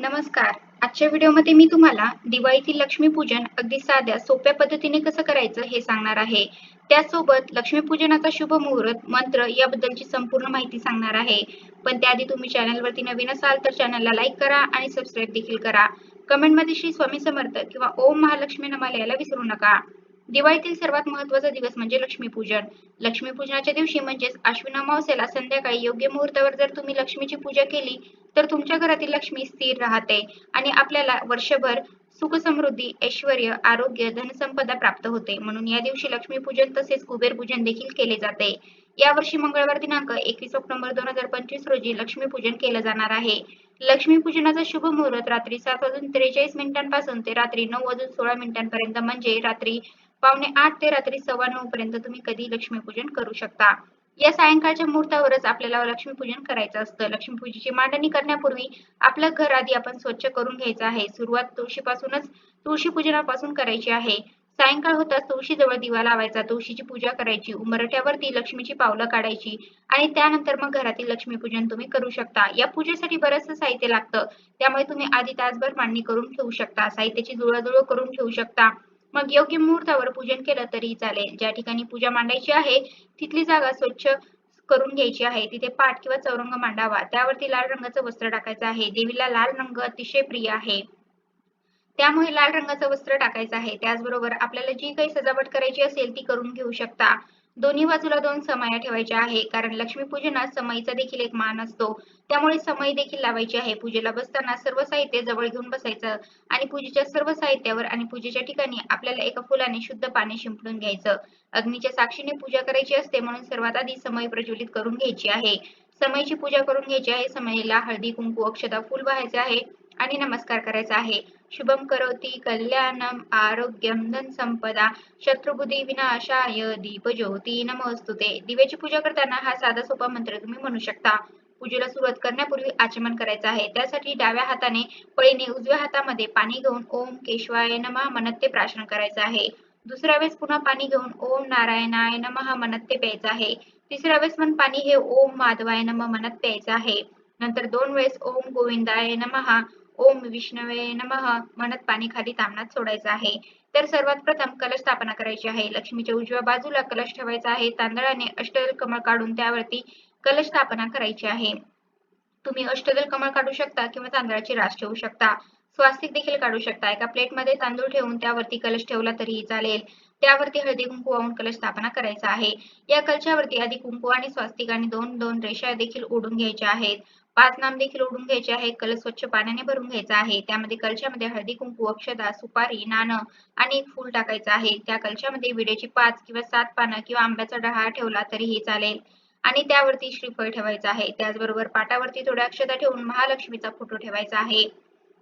नमस्कार. आजच्या व्हिडिओमध्ये मी तुम्हाला दिवाळीतील लक्ष्मीपूजन अगदी साध्या सोप्या पद्धतीने कसं करायचं हे सांगणार आहे. त्यासोबत लक्ष्मीपूजनाचा शुभ मुहूर्त मंत्र याबद्दलची संपूर्ण माहिती सांगणार आहे. पण त्याआधी तुम्ही चॅनलवरती नवीन असाल तर चॅनलला लाईक करा आणि सबस्क्राईब देखील करा. कमेंटमध्ये श्री स्वामी समर्थ किंवा ओम महालक्ष्मी नमा लिहायला विसरू नका. दिवाळीतील सर्वात महत्त्वाचा दिवस म्हणजे लक्ष्मीपूजन. लक्ष्मीपूजनाच्या दिवशी म्हणजेच अश्विन अमावस्येला संध्याकाळी योग्य मुहूर्तावर जर तुम्ही लक्ष्मीची पूजा केली तर तुमच्या घरातील लक्ष्मी स्थिर राहते आणि आपल्याला वर्षभर सुख समृद्धी ऐश्वर आरोग्य धनसंपदा प्राप्त होते. म्हणून या दिवशी लक्ष्मी पूजन तसेच कुबेर पूजन देखील केले जाते. यावर्षी मंगळवार दिनांक एकवीस ऑक्टोबर दोन हजार पंचवीस रोजी लक्ष्मीपूजन केलं जाणार आहे. लक्ष्मीपूजनाचा शुभ मुहूर्त रात्री सात वाजून त्रेचाळीस मिनिटांपासून ते रात्री नऊ वाजून सोळा मिनिटांपर्यंत म्हणजे रात्री पावणे आठ ते रात्री सव्वा नऊ पर्यंत तुम्ही कधी लक्ष्मीपूजन करू शकता. या सायंकाळच्या मुहूर्तावरच आपल्याला लक्ष्मीपूजन करायचं असतं. लक्ष्मीपूजेची मांडणी करण्यापूर्वी आपलं घर आधी आपण स्वच्छ करून घ्यायचं आहे. सुरुवात तुळशीपासूनच तुळशी पूजनापासून करायची आहे. सायंकाळ होताच तुळशीजवळ दिवा लावायचा. तुळशीची पूजा करायची. उमरट्यावरती लक्ष्मीची पावलं काढायची. आणि त्यानंतर मग घरातील लक्ष्मीपूजन तुम्ही करू शकता. या पूजेसाठी बरंचसं साहित्य लागतं. त्यामुळे तुम्ही आधी तासभर मांडणी करून ठेवू शकता. साहित्याची जुळवाजुळव करून ठेवू शकता. मग योग्य मुहूर्तावर पूजन केलं तरी चालेल. ज्या ठिकाणी पूजा मांडायची आहे तिथली जागा स्वच्छ करून घ्यायची आहे. तिथे पाठ किंवा चौरंग मांडावा. त्यावरती लाल रंगाचं वस्त्र टाकायचं आहे. देवीला लाल रंग अतिशय प्रिय आहे. त्यामुळे लाल रंगाचं वस्त्र टाकायचं आहे. त्याचबरोबर आपल्याला जी काही सजावट करायची असेल ती करून घेऊ शकता. दोन्ही बाजूला दोन समाया ठेवायच्या आहे. कारण लक्ष्मीपूजनात समईचा देखील एक मान असतो. त्यामुळे समई देखील लावायची आहे. पूजेला बसताना सर्व साहित्य जवळ घेऊन बसायचं आणि पूजेच्या सर्व साहित्यावर आणि पूजेच्या ठिकाणी आपल्याला एका फुलाने शुद्ध पाणी शिंपडून घ्यायचं. अग्नीच्या साक्षीने पूजा करायची असते म्हणून सर्वात आधी समई प्रज्वलित करून घ्यायची आहे. समईची पूजा करून घ्यायची आहे. समईला हळदी कुंकू अक्षता फुल व्हायचे आहे. आणि नमस्कार करायचा आहे. शुभम करोती कल्याणम आरोग्यम धन संपदा शत्रुबुद्धी विनाशाय दीप ज्योती नमस्तुते. दिव्याची पूजा करताना हा साधा सोपा मंत्र तुम्ही म्हणू शकता. पूजेला सुरुवात करण्यापूर्वी आचमन करायचं आहे. त्यासाठी डाव्या हाताने पळीने उजव्या हातामध्ये पाणी घेऊन ओम केशवाय नमः म्हणत ते प्राशन करायचं आहे. दुसऱ्या वेळेस पुन्हा पाणी घेऊन ओम नारायणाय नमः म्हणत ते प्यायचं आहे. तिसऱ्या वेळेस पण पाणी हे ओम माधवाय नमः म्हणत प्यायचं आहे. नंतर दोन वेळेस ओम गोविंदाय नमः ओम विष्णवे नमः. म्हणत पाणी खाली तामणात सोडायचं आहे. तर सर्वात प्रथम कलश स्थापना करायची आहे. लक्ष्मीच्या उजव्या बाजूला कलश ठेवायचा आहे. तांदळाने अष्टदल कमळ काढून त्यावरती कलश स्थापना करायची आहे. तुम्ही अष्टदल कमळ काढू शकता किंवा तांदळाची रास ठेवू शकता. स्वास्तिक देखील काढू शकता. एका प्लेटमध्ये तांदूळ ठेवून त्यावरती कलश ठेवला तरीही चालेल. त्यावरती हळदी कुंकू वाहून कलश स्थापना करायचा आहे. या कलशावरती आधी कुंकू आणि स्वास्तिक आणि दोन दोन रेषा देखील ओढून घ्यायच्या आहेत. पाच नाम देखील ओढून घ्यायचे आहे कल स्वच्छ पाण्याने भरून घ्यायचा आहे. त्यामध्ये कलशामध्ये हळदी कुंकू अक्षदा सुपारी नाणं आणि एक फूल टाकायचं आहे. त्या कलशामध्ये विड्याची पाच किंवा सात पानं किंवा आंब्याचा डहा ठेवला तरीही चालेल. आणि त्यावरती श्रीफळ ठेवायचं आहे. त्याचबरोबर पाटावरती थोड्या अक्षता ठेवून महालक्ष्मीचा फोटो ठेवायचा आहे.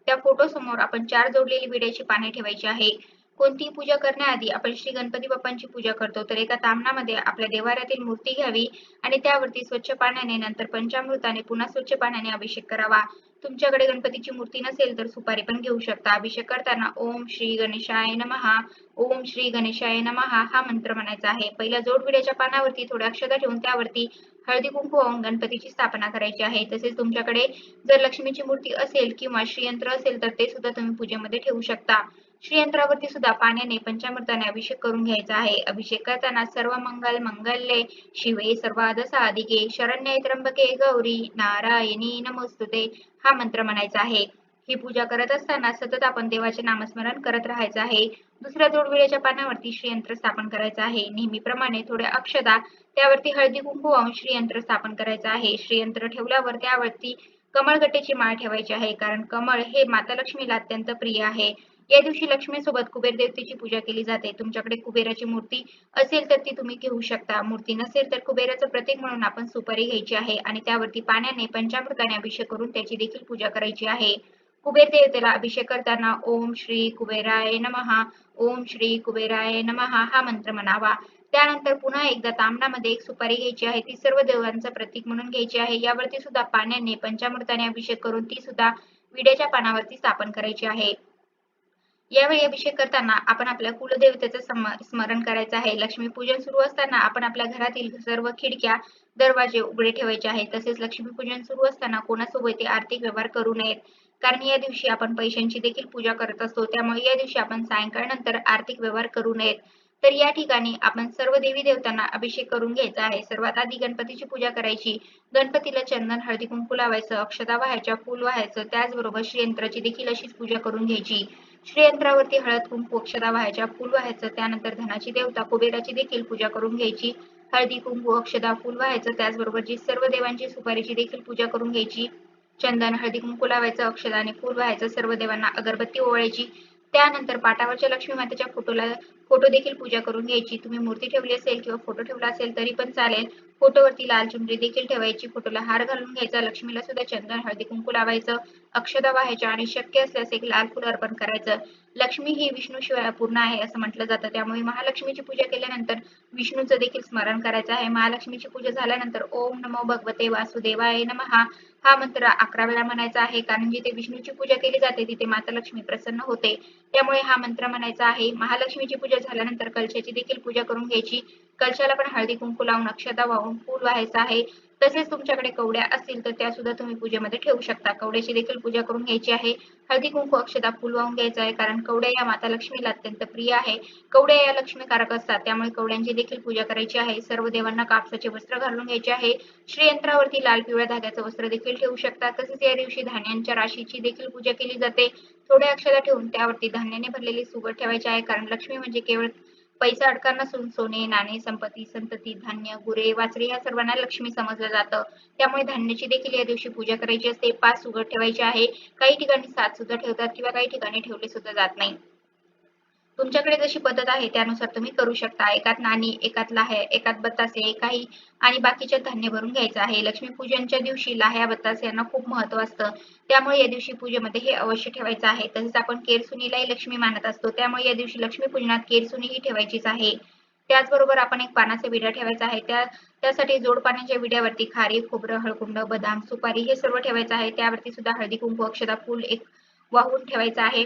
त्या फोटो समोर आपण चार जोडलेली विड्याची पाने ठेवायची आहे. कोणतीही पूजा करण्याआधी आपण श्री गणपती बाप्पांची पूजा करतो. तर एका तामणामध्ये आपल्या देवाऱ्यातील मूर्ती घ्यावी आणि त्यावरती स्वच्छ पाण्याने नंतर पंचामृताने पुन्हा स्वच्छ पाण्याने अभिषेक करावा. तुमच्याकडे गणपतीची मूर्ती नसेल तर सुपारी पण घेऊ शकता. अभिषेक करताना ओम श्री गणेशाय नमहा ओम श्री गणेशाय नमहा हा मंत्र म्हणायचा आहे. पहिल्या जोडविड्याच्या पानावरती थोड्या अक्षता ठेवून त्यावरती हळदी कुंकू वाहून गणपतीची स्थापना करायची आहे. तसेच तुमच्याकडे जर लक्ष्मीची मूर्ती असेल किंवा श्रीयंत्र असेल तर ते सुद्धा तुम्ही पूजेमध्ये ठेवू शकता. श्रीयंत्रावरती सुद्धा पाण्याने पंचामृताने अभिषेक करून घ्यायचा आहे. अभिषेक करताना सर्व मंगल मंगल्ये शिवे सर्वाद साधिके शरण्य त्र्यंबके गौरी नारायणी नमोस्तुते. हा मंत्र म्हणायचा आहे. ही पूजा करत असताना सतत आपण देवाचे नामस्मरण करत राहायचं आहे. दुसऱ्या जोडविड्याच्या पानावरती श्रीयंत्र स्थापन करायचं आहे. नेहमीप्रमाणे थोड्या अक्षदा त्यावरती हळदी कुंकू वाहून श्रीयंत्र स्थापन करायचं आहे. श्रीयंत्र ठेवल्यावर त्यावरती कमळगट्टेची माळ ठेवायची आहे. कारण कमळ हे माता लक्ष्मीला अत्यंत प्रिय आहे. या दिवशी लक्ष्मीसोबत कुबेर देवतेची पूजा केली जाते. तुमच्याकडे कुबेराची मूर्ती असेल तर ती तुम्ही घेऊ शकता. मूर्ती नसेल तर कुबेराचं प्रतीक म्हणून आपण सुपारी घ्यायची आहे आणि त्यावरती पाण्याने पंचामृताने अभिषेक करून त्याची देखील पूजा करायची आहे. कुबेर देवतेला अभिषेक करताना ओम श्री कुबेराय नमहा ओम श्री कुबेराय नमहा हा मंत्र म्हणावा. त्यानंतर पुन्हा एकदा तांबणामध्ये एक सुपारी घ्यायची आहे. ती सर्व देवांचं प्रतीक म्हणून घ्यायची आहे. यावरती सुद्धा पाण्याने पंचामृताने अभिषेक करून ती सुद्धा विड्याच्या पानावरती स्थापन करायची आहे. यावेळी अभिषेक करताना आपण आपल्या कुलदेवतेचं स्मरण करायचं आहे. लक्ष्मीपूजन सुरू असताना आपण आपल्या घरातील सर्व खिडक्या दरवाजे उघडे ठेवायचे आहे तसेच लक्ष्मीपूजन सुरू असताना कोणासोबत आर्थिक व्यवहार करू नयेत. कारण या दिवशी आपण पैशांची देखील पूजा करत असतो. त्यामुळे या दिवशी आपण सायंकाळनंतर आर्थिक व्यवहार करू नयेत. तर या ठिकाणी आपण सर्व देवी देवतांना अभिषेक करून घ्यायचा आहे. सर्वात आधी गणपतीची पूजा करायची. गणपतीला चंदन हळदी कुंकू लावायचं अक्षता वाहायच्या फूल व्हायचं. त्याचबरोबर श्रीयंत्राची देखील अशीच पूजा करून घ्यायची. श्रीयंत्रावरती हळद कुंकू अक्षता व्हायच्या फूल व्हायचं. त्यानंतर धनाची देवता कुबेराची देखील पूजा करून घ्यायची. हळदी कुंकू अक्षता फूल व्हायचं. त्याचबरोबर जी सर्व देवांची सुपारीची देखील पूजा करून घ्यायची. चंदन हळदी कुंकू लावायचं. अक्षदाने फुल फूल व्हायचं. सर्व देवांना अगरबत्ती ओवाळायची. त्यानंतर पाटावरच्या लक्ष्मी मातेच्या फोटोला फोटो देखील पूजा करून घ्यायची. तुम्ही मूर्ती ठेवली असेल किंवा फोटो ठेवला असेल तरी पण चालेल. फोटोवरती लाल चुनरी देखील ठेवायची. फोटोला हार घालून घ्यायचा. लक्ष्मीला सुद्धा चंदन हळदी कुंकू लावायचं. अक्षता व्हायच्या आणि शक्य असल्यास एक लाल फुल अर्पण करायचं. लक्ष्मी ही विष्णू शिवाय पूर्ण आहे असं म्हटलं जातं. त्यामुळे महालक्ष्मीची पूजा केल्यानंतर विष्णूचं देखील स्मरण करायचं आहे. महालक्ष्मीची पूजा झाल्यानंतर ओम नमो भगवते वासुदेवाय नमः. हा मंत्र अकरा वेळा म्हणायचा आहे. कारण जिथे विष्णूची पूजा केली जाते तिथे माता लक्ष्मी प्रसन्न होते. त्यामुळे हा मंत्र म्हणायचा आहे. महालक्ष्मीची पूजा झाल्यानंतर कलशाची देखील पूजा करून घ्यायची. कलशाला पण हळदी कुंकू लावून अक्षता वाहून फूल व्हायचं आहे. तसेच तुमच्याकडे कवड्या असतील तर त्या सुद्धा तुम्ही पूजेमध्ये ठेवू शकता. कवड्याची देखील पूजा करून घ्यायची आहे. हळदी कुंकू अक्षता फुल वाहून घ्यायचं आहे कारण कवड्या या माता लक्ष्मीला अत्यंत प्रिय आहे. कवड्या या लक्ष्मीकारक असतात. त्यामुळे कवड्यांची देखील पूजा करायची आहे. सर्व देवांना कापसाचे वस्त्र घालून घ्यायचे आहे. श्रीयंत्रावरती लाल पिवळ्या धाग्याचं वस्त्र देखील ठेवू शकता. तसेच या दिवशी धान्यांच्या राशीची देखील पूजा केली जाते. थोड्या अक्षता ठेवून त्यावरती धान्याने भरलेली सुगड ठेवायचे आहे. कारण लक्ष्मी म्हणजे केवळ पैसा अडका नसून सोने नाणे संपत्ती संतती धान्य गुरे वासरे या सर्वांना लक्ष्मी समजलं जातं. त्यामुळे धान्याची देखील या दिवशी पूजा करायची असते. पाच सुगड ठेवायचे आहे. काही ठिकाणी सात सुद्धा ठेवतात किंवा काही ठिकाणी ठेवले सुद्धा जात नाही. तुमच्याकडे जशी पद्धत आहे त्यानुसार तुम्ही करू शकता. एकात नाणी एकात लाह्या एकात बत्तासे काही आणि बाकीच्या धान्य भरून घ्यायचं आहे. लक्ष्मीपूजनच्या दिवशी लाह्या बत्तासे यांना खूप महत्त्व असतं. त्यामुळे या दिवशी पूजेमध्ये हे अवश्य ठेवायचं आहे. तसेच आपण केरसुनीलाही लक्ष्मी मानत असतो. त्यामुळे या दिवशी लक्ष्मीपूजनात केरसुनी ही ठेवायचीच आहे. त्याचबरोबर आपण एक पानाचा विडा ठेवायचा आहे. त्या त्यासाठी जोड पाण्याच्या विड्यावरती खारी खोबरं हळकुंड बदाम सुपारी हे सर्व ठेवायचं आहे. त्यावरती सुद्धा हळदी कुंकू अक्षता फूल एक वाहून ठेवायचं आहे.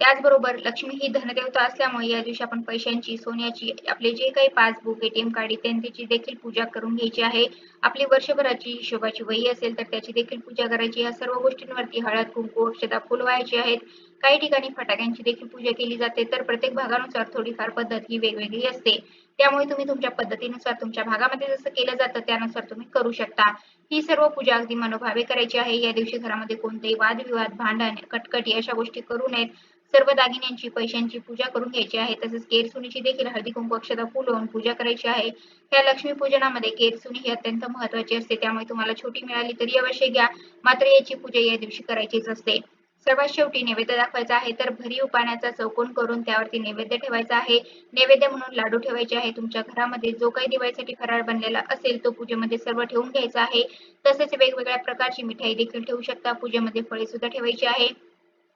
त्याचबरोबर लक्ष्मी ही धनदेवता असल्यामुळे या दिवशी आपण पैशांची सोन्याची आपले जे काही पासबुक एटीएम कार्ड इत्यादीची देखील पूजा करून घ्यायची आहे. आपली वर्षभराची हिशोबाची वही असेल तर त्याची देखील पूजा करायची. या सर्व गोष्टींवरती हळद कुंकू अक्षता फुल व्हायची आहेत. काही ठिकाणी फटाक्यांची देखील पूजा केली जाते. तर प्रत्येक भागानुसार थोडीफार पद्धत ही वेगवेगळी असते. त्यामुळे तुम्ही तुमच्या पद्धतीनुसार तुमच्या भागामध्ये जसं केलं जातं त्यानुसार तुम्ही करू शकता. ही सर्व पूजा अगदी मनोभावे करायची आहे. या दिवशी घरामध्ये कोणतेही वादविवाद भांडण कटकटी अशा गोष्टी करू नयेत. सर्व दागिन्यांची पैशांची पूजा करून घ्यायची आहे. तसेच केरसुनीची देखील हळदी कुंकू अक्षता फुलवून पूजा करायची आहे. या लक्ष्मी पूजनामध्ये केरसुनी ही अत्यंत महत्वाची असते. त्यामुळे तुम्हाला छोटी मिळाली तरी अवश्य घ्या. मात्र याची पूजा या दिवशी करायचीच असते. सर्वात शेवटी नैवेद्य दाखवायचा आहे. तर भरीव पाण्याचा चौकोन करून त्यावरती नैवेद्य ठेवायचा आहे. नैवेद्य म्हणून लाडू ठेवायचे आहे. तुमच्या घरामध्ये जो काही दिवाळीसाठी फराळ बनलेला असेल तो पूजेमध्ये सर्व ठेवून घ्यायचा आहे. तसेच वेगवेगळ्या प्रकारची मिठाई देखील ठेवू शकता. पूजेमध्ये फळे सुद्धा ठेवायची आहे.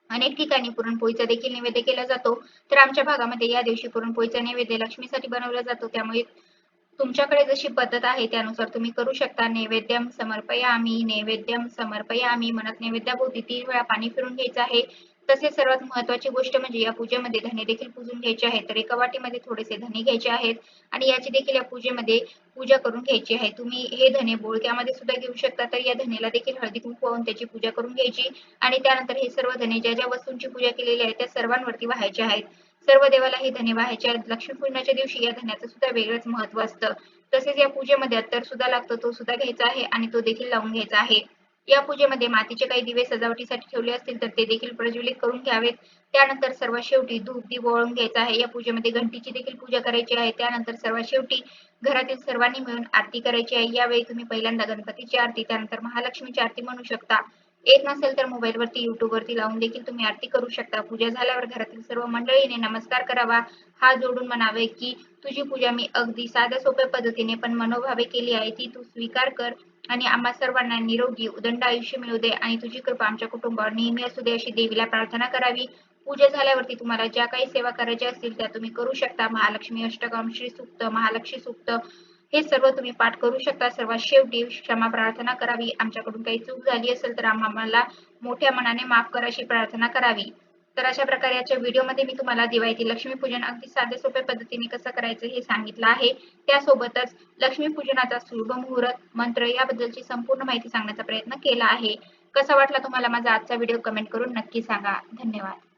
अनेक ठिकाणी पुरणपोळीचा देखील नैवेद्य केला जातो. तर आमच्या भागामध्ये या दिवशी पुरणपोळीचा नैवेद्य लक्ष्मीसाठी बनवला जातो. त्यामुळे तुमच्याकडे जशी पद्धत आहे त्यानुसार तुम्ही करू शकता. नैवेद्यम समर्पयामी नैवेद्यम समर्पयामी मनात नैवेद्याभोवती तीन वेळा पाणी फिरून घ्यायचं आहे. तसेच सर्वात महत्वाची गोष्ट म्हणजे या पूजेमध्ये धने देखील पूजून घ्यायचे आहेत. तर एका वाटीमध्ये थोडेसे धने घ्यायचे आहेत आणि याची देखील या पूजेमध्ये पूजा करून घ्यायची आहे. तुम्ही हे धने बोळक्यामध्ये सुद्धा घेऊ शकता. तर या धनेला देखील हळदी कुंकू वाहून त्याची पूजा करून घ्यायची आणि त्यानंतर हे सर्व धने ज्या ज्या वस्तूंची पूजा केलेली आहे त्या सर्वांवरती वाहायचे आहेत. सर्व देवाला हे धने वाहायचे आहेत. लक्ष्मीपूजनाच्या दिवशी या धन्याचं सुद्धा वेगळंच महत्त्व असतं. तसेच या पूजेमध्ये अत्तर सुद्धा लागतो तो सुद्धा घ्यायचा आहे आणि तो देखील लावून घ्यायचा आहे. या पूजेमध्ये मातीचे काही दिवे सजावटीसाठी ठेवले असतील तर ते देखील प्रज्वलित करून घ्यावेत. त्यानंतर सर्वात शेवटी धूप दीप ओळून घ्यायचा आहे. या पूजेमध्ये घंटीची देखील पूजा करायची आहे. त्यानंतर सर्वात शेवटी घरातील सर्वांनी मिळून आरती करायची आहे. यावेळी तुम्ही पहिल्यांदा गणपतीची आरती त्यानंतर महालक्ष्मीची आरती म्हणू शकता. येत नसेल तर मोबाईल वरती युट्यूब वरती लावून देखील तुम्ही आरती करू शकता. पूजा झाल्यावर घरातील सर्व मंडळीने नमस्कार करावा. हा जोडून म्हणावे की तुझी पूजा मी अगदी साध्या सोप्या पद्धतीने पण मनोभावे केली आहे. ती तू स्वीकार कर आणि आम्हा सर्वांना निरोगी उदंड आयुष्य मिळू दे आणि तुझी कृपा आमच्या कुटुंबावर नेहमी असू दे अशी देवीला प्रार्थना करावी. पूजा झाल्यावरती तुम्हाला ज्या काही सेवा करायच्या असतील त्या तुम्ही करू शकता. महालक्ष्मी अष्टकम श्री सुक्त महालक्ष्मी सुक्त हे सर्व तुम्ही पाठ करू शकता. सर्वात शेवटी क्षमा प्रार्थना करावी. आमच्याकडून काही चूक झाली असेल तर आम्हाला मोठ्या मनाने माफ करा अशी प्रार्थना करावी. तर अशा प्रकारे याच्या व्हिडिओमध्ये मी तुम्हाला दिवाळीतील लक्ष्मीपूजन अगदी साध्या सोप्या पद्धतीने कसं करायचं हे सांगितलं आहे. त्यासोबतच लक्ष्मीपूजनाचा शुभ मुहूर्त मंत्र याबद्दलची संपूर्ण माहिती सांगण्याचा प्रयत्न केला आहे. कसा वाटला तुम्हाला माझा आजचा व्हिडिओ कमेंट करून नक्की सांगा. धन्यवाद.